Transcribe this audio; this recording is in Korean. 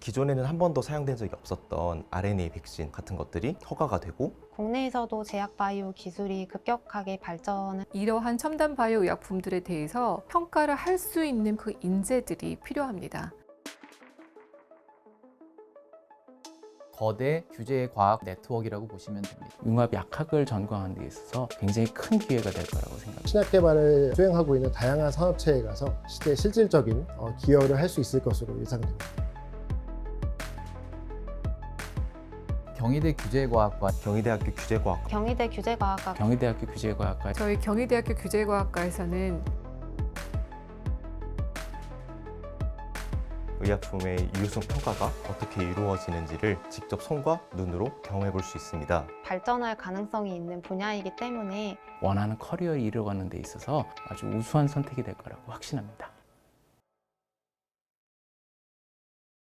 기존에는 한 번도 사용된 적이 없었던 RNA 백신 같은 것들이 허가가 되고 국내에서도 제약 바이오 기술이 급격하게 발전을 이러한 첨단 바이오 의약품들에 대해서 평가를 할 수 있는 그 인재들이 필요합니다. 거대 규제 과학 네트워크라고 보시면 됩니다. 융합 약학을 전공하는 데 있어서 굉장히 큰 기회가 될 거라고 생각합니다. 신약 개발을 수행하고 있는 다양한 산업체에 가서 시대 실질적인 어, 기여를 할 수 있을 것으로 예상됩니다. 경희대 규제과학과 경희대학교 규제과학 경희대 규제과학과 경희대학교 규제과학과 저희 경희대학교 규제과학과에서는 의약품의 유효성 평가가 어떻게 이루어지는지를 직접 손과 눈으로 경험해 볼 수 있습니다. 발전할 가능성이 있는 분야이기 때문에 원하는 커리어를 이루어가는 데 있어서 아주 우수한 선택이 될 거라고 확신합니다.